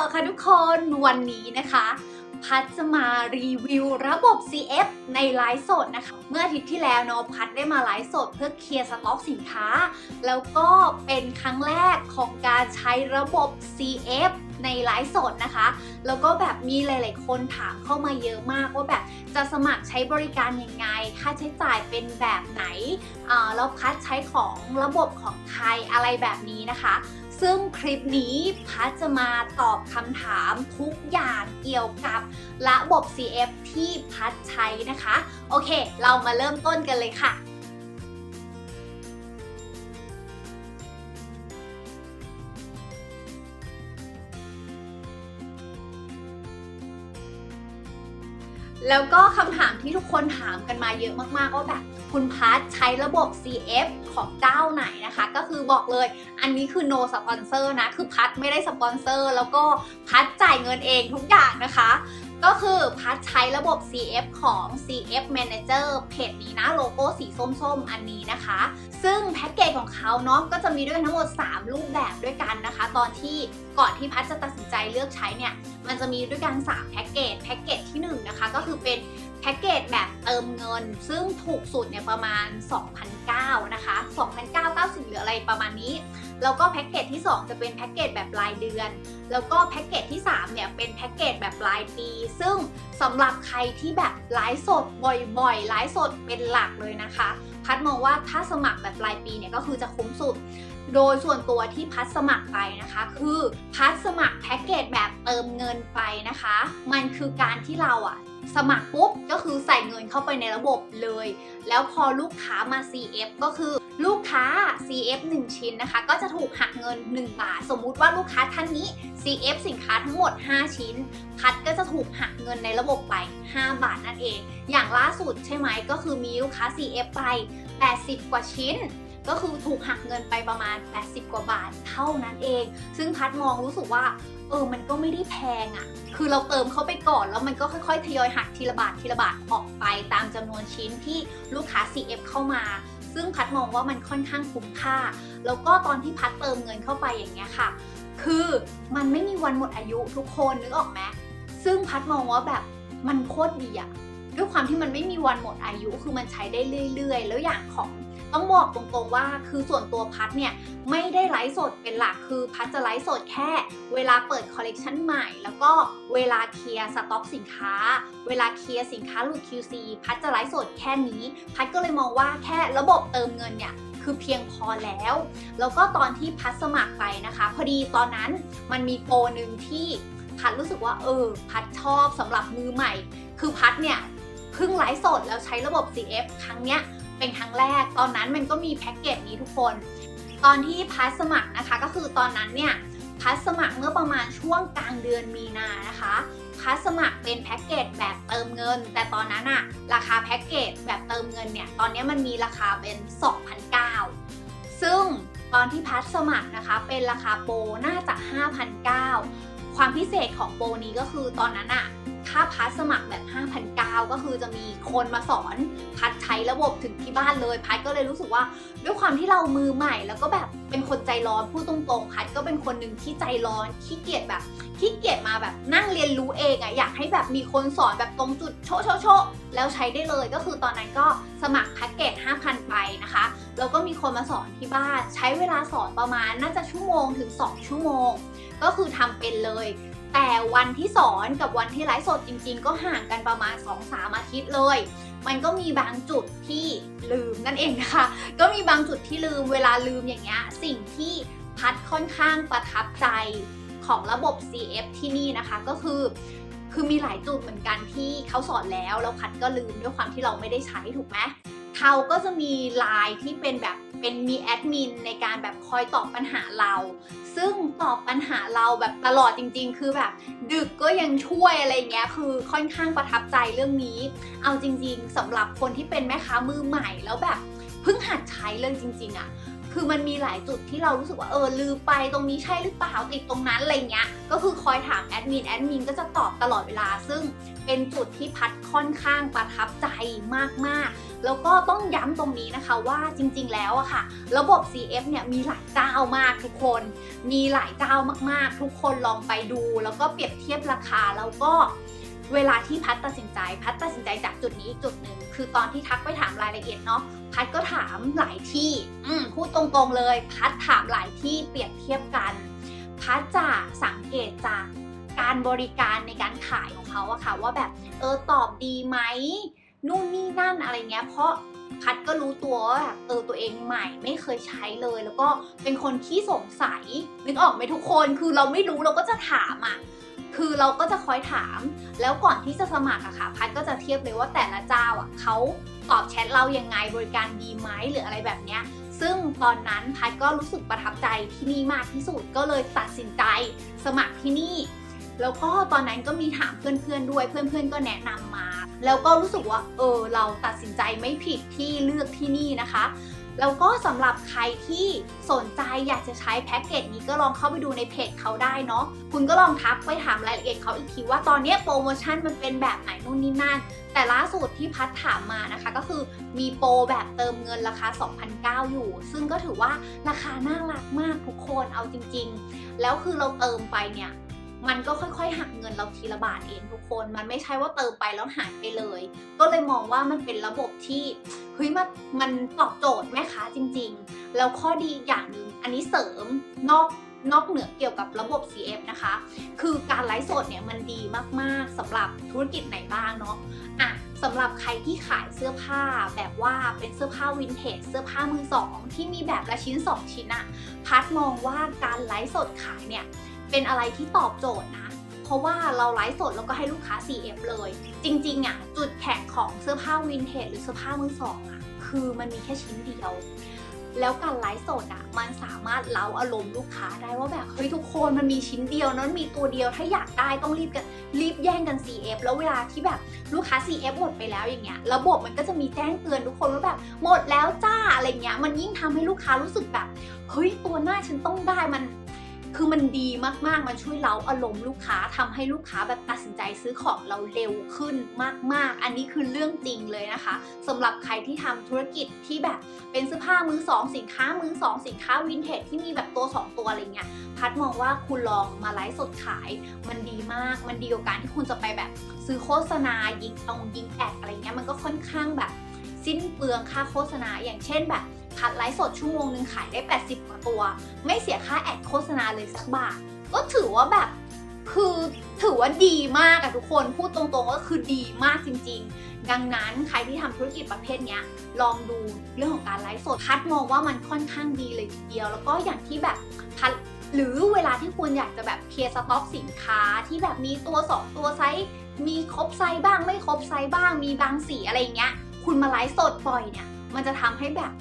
ลค่ะทุกคนวันนี้นะคะ พัดจะมารีวิวระบบ CF ในไลฟ์สดนะคะ เมื่ออาทิตย์ที่แล้วเนาะพัดได้มาไลฟ์สดเพื่อเคลียร์สต็อกสินค้า แล้วก็เป็นครั้งแรกของการใช้ระบบ CF ในไลฟ์สดนะคะ แล้วก็แบบมีหลาย ๆ คนถามเข้ามาเยอะมากว่าแบบจะสมัครใช้บริการยังไง ค่าใช้จ่ายเป็นแบบไหนแล้วพัดใช้ของระบบของใครอะไรแบบนี้นะคะ ซึ่งคลิปนี้พัชจะมาตอบคำถามทุกอย่างเกี่ยวกับระบบ CF ที่พัชใช้นะคะ โอเค เรามาเริ่มต้นกันเลยค่ะ แล้วก็คำถามที่ทุกคนถามกันมาเยอะมากๆว่าแบบคุณพัทใช้ระบบ CF ของเจ้าไหนนะคะ ก็คือบอกเลยอันนี้คือ no sponsor นะ คือพัทไม่ได้สปอนเซอร์แล้วก็พัทจ่ายเงินเองทุกอย่างนะคะ ก็คือพัทใช้ระบบ CF ของ CF Manager เพจนี้นะโลโก้สีส้มๆ อันนี้นะคะ ซึ่งแพ็กเกจของเขาเนาะก็จะมีด้วยทั้งหมด 3 รูปแบบด้วยกันนะคะ ตอนที่ก่อนที่พัทจะตัดสินใจเลือกใช้เนี่ย มันจะมีด้วยกัน 3 แพ็กเกจ แพ็กเกจที่ 1 นะคะ ก็คือเป็นแพ็กเกจแบบเติมเงิน ซึ่งถูกสุดเนี่ยประมาณ 2,009นะคะ2,990หรืออะไรประมาณนี้ แล้วก็แพ็กเกจที่ 2 จะเป็นแพ็กเกจแบบรายเดือน แล้วก็แพ็กเกจที่3เนี่ยเป็นแพ็กเกจแบบรายปี ซึ่งสำหรับใครที่แบบไลฟ์สดบ่อยๆไลฟ์สดเป็นหลักเลยนะคะ พัดมองว่าถ้าสมัครแบบรายปีเนี่ยก็คือจะคุ้มสุด โดยส่วนตัวที่พัดสมัครไปนะคะ คือพัดสมัครแพ็กเกจแบบเติมเงินไปนะคะ มันคือการที่เราอะ สมัครปุ๊บก็คือใส่เงินเข้าไปในระบบเลย แล้วพอลูกค้ามา CF ก็คือลูกค้า CF 1 ชิ้นนะคะ ก็จะถูกหักเงิน 1 บาท สมมุติว่าลูกค้าท่านนี้ CF สินค้าทั้งหมด 5 ชิ้น พัดก็จะถูกหักเงินในระบบไป 5 บาทนั่นเอง อย่างล่าสุดใช่ไหมก็คือมีลูกค้า CF ไป 80 กว่าชิ้น ก็คือถูกหักเงินไปประมาณ 80 กว่าบาทเท่านั้นเอง ซึ่งพัดมองรู้สึกว่าเออ มันก็ไม่ได้แพงอะ่ะ คือเราเติมเข้าไปก่อนแล้วมันก็ค่อยๆ ทยอยหักทีละบาททีละบาทออกไปตามจำนวนชิ้นที่ลูกค้า CF เข้ามา ซึ่งพัดมองว่ามันค่อนข้างคุ้มค่า แล้วก็ตอนที่พัดเติมเงินเข้าไปอย่างเงี้ยค่ะ คือมันไม่มีวันหมดอายุทุกคนนึกออกไหมซึ่งพัดมองว่าแบบมันโคตรดีอะ ด้วยความที่มันไม่มีวันหมดอายุ คือมันใช้ได้เรื่อย ๆ แล้วอย่างของ ต้องบอกตรงๆว่าคือส่วนตัวพัดเนี่ยไม่ได้ไลฟ์สดเป็นหลักคือพัดจะไลฟ์สดแค่ เวลาเปิดคอลเลกชันใหม่ แล้วก็เวลาเคลียร์สต็อกสินค้า เวลาเคลียร์สินค้าหลุด QC พัดจะไลฟ์สดแค่นี้ พัดก็เลยมองว่าแค่ระบบเติมเงินเนี่ยคือเพียงพอแล้ว แล้วก็ตอนที่พัดสมัครไปนะคะ พอดีตอนนั้นมันมีโปรหนึ่งที่พัดรู้สึกว่าเออ พัดชอบสำหรับมือใหม่ คือพัดเนี่ยเพิ่งไลฟ์สดแล้วใช้ระบบ CF ครั้งเนี้ย เป็นครั้งแรก ตอนนั้นมันก็มีแพ็กเกจนี้ทุกคน ตอนที่พัสสมัครนะคะก็คือตอนนั้นเนี่ยพัสสมัครเมื่อประมาณช่วงกลางเดือนมีนานะคะพัสสมัครเป็นแพ็กเกจแบบเติมเงิน แต่ตอนนั้นอะราคาแพ็กเกจแบบเติมเงินเนี่ยตอนนี้มันมีราคาเป็น 2,009ซึ่งตอนที่พัสสมัครนะคะเป็นราคาโปรน่าจะ5,009ความพิเศษของโปรนี้ก็คือตอนนั้นอะาพัสสมัครแบบ 5,009ก็คือจะมีคนมาสอนพัดใช้ระบบถึงที่บ้านเลย พัดก็เลยรู้สึกว่าด้วยความที่เรามือใหม่ แล้วก็แบบเป็นคนใจร้อนพูดตรงๆ พัดก็เป็นคนหนึ่งที่ใจร้อนขี้เกียจแบบขี้เกียจมาแบบนั่งเรียนรู้เองอะอยากให้แบบมีคนสอนแบบตรงจุดโชะโชะโชะแล้วใช้ได้เลยก็คือตอนนั้นก็สมัครแพ็กเกจ 5,000 ไปนะคะแล้วก็มีคนมาสอนที่บ้าน ใช้เวลาสอนประมาณน่าจะชั่วโมงถึง 2 ชั่วโมง ก็คือทำเป็นเลย แต่วันที่สอนกับวันที่ไลฟ์สดจริง ๆ ก็ห่างกันประมาณ 2-3 อาทิตย์เลย มันก็มีบางจุดที่ลืมนั่นเองนะคะ ก็มีบางจุดที่ลืมเวลาลืมอย่างเงี้ยสิ่งที่พัดค่อนข้างประทับใจของระบบ CF ที่นี่นะคะก็คือ คือมีหลายจุดเหมือนกันที่เขาสอนแล้วแล้วพัดก็ลืมด้วยความที่เราไม่ได้ใช้ถูกไหม เขาก็จะมีไลน์ที่เป็นแบบเป็นมีแอดมินในการแบบคอยตอบปัญหาเรา ซึ่งตอบปัญหาเราแบบตลอดจริง ๆ คือแบบ ดึกก็ยังช่วยอะไรเงี้ยคือค่อนข้างประทับใจเรื่องนี้ เอาจริง ๆสำหรับคนที่เป็นแม่ค้ามือใหม่แล้วแบบเพิ่งหัดใช้เลยจริง ๆอะคือมันมีหลายจุดที่เรารู้สึกว่าเออลืมไปตรงนี้ใช่หรือเปล่าติดตรงนั้นอะไรเงี้ย ก็คือคอยถามแอดมินแอดมินก็จะตอบตลอดเวลา ซึ่งเป็นจุดที่พัดค่อนข้างประทับใจมากๆ แล้วก็ต้องย้ำตรงนี้นะคะว่าจริงๆ แล้วอะค่ะ ระบบ CF เนี่ยมีหลายเจ้ามากทุกคน มีหลายเจ้ามากๆ ทุกคนลองไปดู แล้วก็เปรียบเทียบราคาแล้วก็เวลาที่พัดตัดสินใจ พัดตัดสินใจจากจุดนี้อีกจุดหนึ่งคือตอนที่ทักไปถามรายละเอียดเนาะพัดก็ถามหลายที่อืพูดตรงๆเลย พัดถามหลายที่เปรียบเทียบกัน พัดจะสังเกตจากการบริการในการขายของเขาอะค่ะว่าแบบเออตอบดีไหม นู่นนี่นั่นอะไรเงี้ย เพราะพัดก็รู้ตัวว่าเออตัวเองใหม่ไม่เคยใช้เลย แล้วก็เป็นคนที่สงสัยนึกออกไหมทุกคนคือเราไม่รู้เราก็จะถามอะคือเราก็จะคอยถาม แล้วก่อนที่จะสมัครอะค่ะ พัดก็จะเทียบเลยว่าแต่ละเจ้าอะเขาตอบแชทเรายังไงบริการดีไหมหรืออะไรแบบเนี้ยซึ่งตอนนั้นพัดก็รู้สึกประทับใจที่นี่มากที่สุดก็เลยตัดสินใจสมัครที่นี่ แล้วก็ตอนนั้นก็มีถามเพื่อนๆด้วยเพื่อนๆก็แนะนำมา แล้วก็รู้สึกว่าเออเราตัดสินใจไม่ผิดที่เลือกที่นี่นะคะแล้วก็สำหรับใครที่สนใจอยากจะใช้แพ็กเกจนี้ก็ลองเข้าไปดูในเพจเขาได้เนาะคุณก็ลองทักไปถามรายละเอียดเขาอีกทีว่าตอนนี้โปรโมชั่นมันเป็นแบบไหนนู่นนี่นั่น แต่ล่าสุดที่พัดถามมานะคะก็คือมีโปรแบบเติมเงินราคา 2,009 อยู่ ซึ่งก็ถือว่าราคาน่ารักมากทุกคนเอาจริง ๆ แล้วคือเราเติมไปเนี่ย มันก็ค่อยๆ หักเงินเราทีละบาทเองทุกคน มันไม่ใช่ว่าเติมไปแล้วหายไปเลย ก็เลยมองว่ามันเป็นระบบที่เฮ้ยมันมันตอบโจทย์แม่ค้าจริง ๆ แล้วข้อดีอย่างหนึ่งอันนี้เสริมนอกนอกเหนือเกี่ยวกับระบบ CF นะคะ คือการไลฟ์สดเนี่ยมันดีมากๆสำหรับธุรกิจไหนบ้างเนาะอะสำหรับใครที่ขายเสื้อผ้าแบบว่าเป็นเสื้อผ้าวินเทจเสื้อผ้ามือสองที่มีแบบละชิ้น 2 ชิ้นอะพัดมองว่าการไลฟ์สดขายเนี่ย เป็นอะไรที่ตอบโจทย์นะ เพราะว่าเราไลฟ์สดแล้วก็ให้ลูกค้า CF เลย จริงๆอะจุดแข็งของเสื้อผ้าวินเทจหรือเสื้อผ้ามือสองอะคือมันมีแค่ชิ้นเดียว แล้วการไลฟ์สดอะมันสามารถเล้าอารมณ์ลูกค้าได้ว่าแบบเฮ้ยทุกคนมันมีชิ้นเดียวนั้นมีตัวเดียวถ้าอยากได้ต้องรีบกันรีบแย่งกัน CF แล้วเวลาที่แบบลูกค้า CF หมดไปแล้วอย่างเงี้ยระบบมันก็จะมีแจ้งเตือนทุกคนว่าแบบหมดแล้วจ้าอะไรเงี้ยมันยิ่งทำให้ลูกค้ารู้สึกแบบเฮ้ยตัวหน้าฉันต้องได้มัน คือมันดีมากๆ มันช่วยเล้าอารมณ์ลูกค้าทำให้ลูกค้าแบบตัดสินใจซื้อของเราเร็วขึ้นมาก ๆ อันนี้คือเรื่องจริงเลยนะคะสำหรับใครที่ทำธุรกิจที่แบบเป็นเสื้อผ้ามือสองสินค้ามือสองสินค้าวินเทจที่มีแบบตัว 2 ตัวอะไรเงี้ยพัดมองว่าคุณลองมาไลฟ์สดขาย มันดีมาก มันดีกว่าการที่คุณจะไปแบบซื้อโฆษณายิงเอายิงแอดอะไรเงี้ยมันก็ค่อนข้างแบบสิ้นเปลืองค่าโฆษณา อย่างเช่นแบบ พัดไลฟ์สดชั่วโมงหนึ่งขายได้ 80 กว่าตัว ไม่เสียค่าแอดโฆษณาเลยสักบาท ก็ถือว่าแบบคือถือว่าดีมากอะทุกคนพูดตรงๆก็คือดีมากจริง ๆ ดังนั้นใครที่ทำธุรกิจประเภทนี้ลองดูเรื่องของการไลฟ์สดพัดมองว่ามันค่อนข้างดีเลยทีเดียว แล้วก็อย่างที่แบบพัดหรือเวลาที่คุณอยากจะแบบเคลียร์สต็อกสินค้าที่แบบมีตัว 2 ตัวไซส์มีครบไซส์บ้างไม่ครบไซส์บ้างมีบางสีอะไรเงี้ย คุณมาไลฟ์สดบ่อยเนี่ย มันจะทำให้แบบ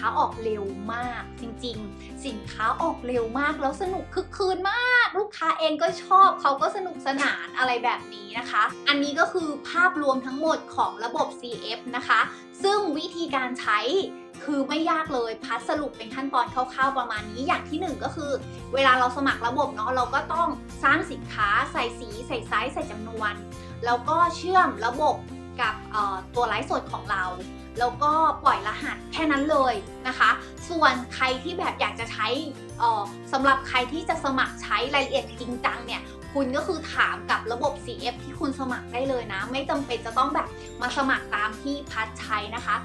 ค้าออกเร็วมาก จริงๆ สินค้าออกเร็วมากแล้วสนุกคึกคืนมาก ลูกค้าเองก็ชอบเขาก็สนุกสนานอะไรแบบนี้นะคะ อันนี้ก็คือภาพรวมทั้งหมดของระบบ CF นะคะ ซึ่งวิธีการใช้คือไม่ยากเลยพัดสรุปเป็นขั้นตอนคร่าวๆประมาณนี้อย่างที่หนึ่งก็คือ เวลาเราสมัครระบบเนาะเราก็ต้องสร้างสินค้าใส่สี ใส่ไซส์ใส่จำนวน แล้วก็เชื่อมระบบ กับตัวไลฟ์สดของเรา แล้วก็ปล่อยรหัสแค่นั้นเลยนะคะ ส่วนใครที่แบบอยากจะใช้สำหรับใครที่จะสมัครใช้รายละเอียดจริงจังเนี่ยคุณก็คือถามกับระบบ CF ที่คุณสมัครได้เลยนะ ไม่จำเป็นจะต้องแบบมาสมัครตามที่พัดใช้นะคะ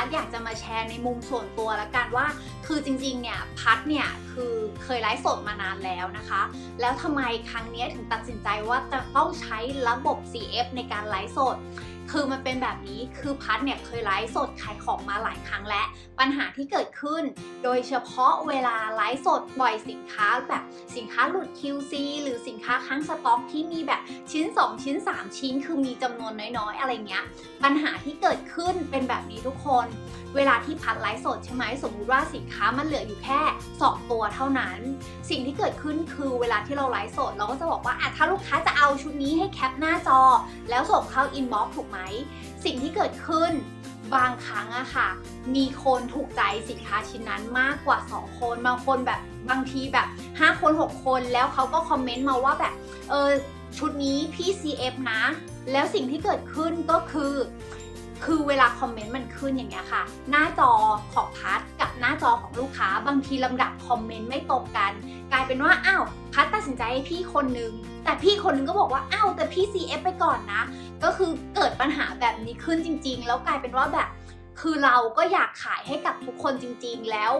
พัดอยากจะมาแชร์ในมุมส่วนตัวล้วกันว่า คือจริงๆ เนี่ยพัดเนี่ยคือเคยไลฟ์สดมานานแล้วนะคะ แล้วทำไมครั้งนี้ถึงตัดสินใจว่าจะต้องใช้ระบบ CF ในการไลฟ์สด คือมันเป็นแบบนี้คือพัดเนี่ยเคยไลฟ์สดขายของมาหลายครั้งและปัญหาที่เกิดขึ้น โดยเฉพาะเวลาไลฟ์สดบ่อยสินค้าแบบสินค้าหลุด QC หรือสินค้าค้างสต็อกที่มีแบบชิ้น 2 ชิ้น 3 ชิ้น คือมีจำนวนน้อยๆ อะไรเงี้ยปัญหาที่เกิดขึ้นเป็นแบบ นี้ทุกคน เวลาที่พัดไลฟ์สดใช่ไหมสมมุติว่าสินค้ามันเหลืออยู่แค่ 2 ตัวเท่านั้น สิ่งที่เกิดขึ้นคือเวลาที่เราไลฟ์สด เราก็จะบอกว่าอะถ้าลูกค้าจะเอาชุดนี้ให้แคปหน้าจอ แล้วส่งเข้าอินบ็อกซ์ถูกไหม สิ่งที่เกิดขึ้นบางครั้งอะค่ะ มีคนถูกใจสินค้าชิ้นนั้นมากกว่า 2 คน บางคนแบบบางทีแบบ 5 คน 6 คนแล้วเขาก็คอมเมนต์มาว่าแบบเออชุดนี้พี่ CF นะ แล้วสิ่งที่เกิดขึ้นก็คือ คือเวลาคอมเมนต์มันขึ้นอย่างเงี้ยค่ะ หน้าจอของพัทกับหน้าจอของลูกค้า บางทีลำดับคอมเมนต์ไม่ตรงกัน กลายเป็นว่าอ้าวพัทตัดสินใจให้พี่คนนึง แต่พี่คนนึงก็บอกว่าอ้าวแต่พี่ CF ไปก่อนนะ ก็คือเกิดปัญหาแบบนี้ขึ้นจริง ๆ แล้วกลายเป็นว่าแบบ คือเราก็อยากขายให้กับทุกคนจริง ๆ แล้ว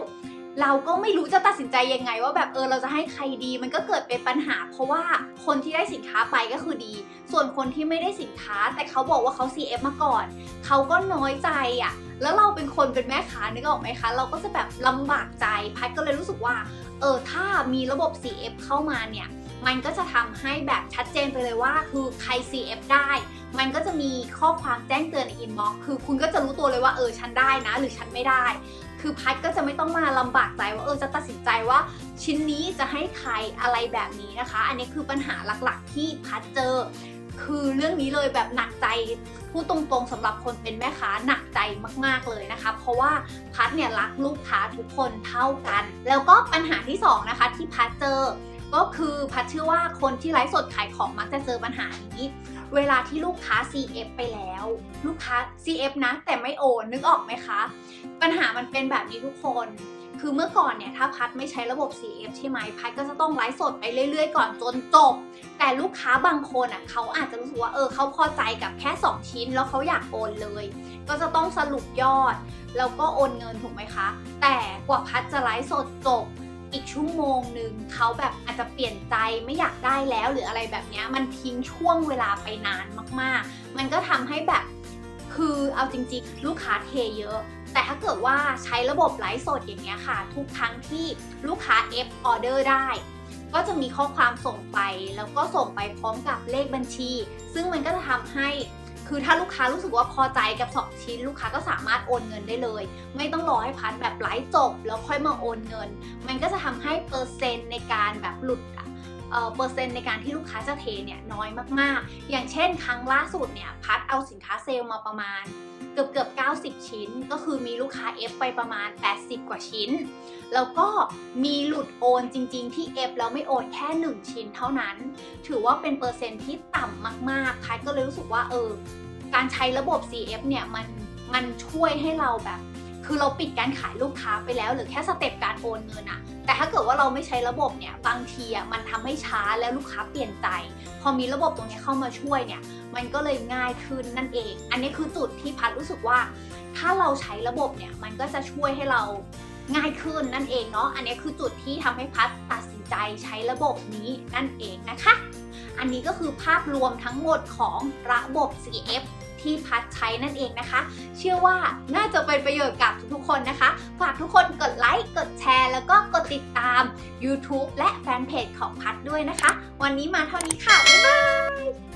เราก็ไม่รู้จะตัดสินใจยังไง ว่าแบบเออเราจะให้ใครดีมันก็เกิดเป็นปัญหา เพราะว่าคนที่ได้สินค้าไปก็คือดี ส่วนคนที่ไม่ได้สินค้า แต่เขาบอกว่าเขา CF มาก่อน เขาก็น้อยใจอะ่ะ แล้วเราเป็นคนเป็นแม่ค้านึกออกไหมคะ เราก็จะแบบลำบากใจพัดก็เลยรู้สึกว่าเออถ้ามีระบบ CF เข้ามาเนี่ยมันก็จะทำให้แบบชัดเจนไปเลยว่าคือใคร CF ได้ มันก็จะมีข้อความแจ้งเตือนในอินบ็อกซ์คือคุณก็จะรู้ตัวเลยว่าเออฉันได้นะ หรือฉันไม่ได้ คือพัดก็จะไม่ต้องมาลำบากใจว่าเออจะตัดสินใจว่าชิ้นนี้จะให้ใครอะไรแบบนี้นะคะ อันนี้คือปัญหาหลักๆที่พัดเจอ คือเรื่องนี้เลยแบบหนักใจพูดตรงๆสำหรับคนเป็นแม่ค้าหนักใจมากๆเลยนะคะ เพราะว่าพัดเนี่ยรักลูกค้าทุกคนเท่ากัน แล้วก็ปัญหาที่สองนะคะที่พัดเจอ ก็คือพัดเชื่อว่าคนที่ไลฟ์สดขายของมักจะเจอปัญหานี้ เวลาที่ลูกค้า CF ไปแล้ว ลูกค้า CF นะ แต่ไม่โอนนึกออกไหมคะ ปัญหามันเป็นแบบนี้ทุกคน คือเมื่อก่อนเนี่ยถ้าพัดไม่ใช้ระบบ CF ใช่ไหมพัดก็จะต้องไลฟ์สดไปเรื่อยๆ ก่อนจนจบ แต่ลูกค้าบางคนอะเขาอาจจะรู้สึกว่าเออเขาพอใจกับแค่ 2 ชิ้น แล้วเขาอยากโอนเลย ก็จะต้องสรุปยอด แล้วก็โอนเงินถูกไหมคะ แต่กว่าพัดจะไลฟ์สดจบ อีกชั่วโมงหนึ่งเขาแบบอาจจะเปลี่ยนใจไม่อยากได้แล้วหรืออะไรแบบนี้มันทิ้งช่วงเวลาไปนานมากๆ มันก็ทำให้แบบคือเอาจริงๆ ลูกค้าเทเยอะ แต่ถ้าเกิดว่าใช้ระบบไลฟ์สดอย่างเงี้ยค่ะ ทุกครั้งที่ลูกค้า F ออเดอร์ได้ ก็จะมีข้อความส่งไป แล้วก็ส่งไปพร้อมกับเลขบัญชี ซึ่งมันก็จะทำให้ คือถ้าลูกค้ารู้สึกว่าพอใจกับ 2 ชิ้น ลูกค้าก็สามารถโอนเงินได้เลย ไม่ต้องรอให้พัดแบบไลฟ์จบ แล้วค่อยมาโอนเงิน มันก็จะทำให้เปอร์เซ็นต์ในการแบบหลุด เออเปอร์เซ็นต์ในการที่ลูกค้าจะเทเนี่ยน้อยมากๆ อย่างเช่นครั้งล่าสุดเนี่ยพัดเอาสินค้าเซลล์มาประมาณเกือบเกือบ 90 ชิ้น ก็คือมีลูกค้า F ไปประมาณ 80 กว่าชิ้น แล้วก็มีหลุดโอนจริง ๆ ที่ F แล้วไม่โอนแค่ 1 ชิ้นเท่านั้น ถือว่าเป็นเปอร์เซ็นต์ที่ต่ำมากๆ พัดก็เลยรู้สึกว่าเออ การใช้ระบบ CF เนี่ยมันมันช่วยให้เราแบบ คือเราปิดการขายลูกค้าไปแล้ว หรือแค่สเต็ปการโอนเงินอะแต่ถ้าเกิดว่าเราไม่ใช้ระบบเนี่ยบางทีอะมันทำให้ช้าแล้วลูกค้าเปลี่ยนใจ พอมีระบบตรงนี้เข้ามาช่วยเนี่ยมันก็เลยง่ายขึ้นนั่นเอง อันนี้คือจุดที่พัดรู้สึกว่า ถ้าเราใช้ระบบเนี่ยมันก็จะช่วยให้เราง่ายขึ้นนั่นเองเนาะ อันนี้คือจุดที่ทำให้พัดตัดสินใจใช้ระบบนี้นั่นเองนะคะ อันนี้ก็คือภาพรวมทั้งหมดของระบบ CF ที่พัดใช้นั่นเองนะคะ เชื่อว่าน่าจะเป็นประโยชน์กับทุกๆคนนะคะ ฝากทุกคนกดไลค์ กดแชร์ แล้วก็กดติดตาม YouTube และแฟนเพจของพัดด้วยนะคะ วันนี้มาเท่านี้ค่ะ บ๊ายบาย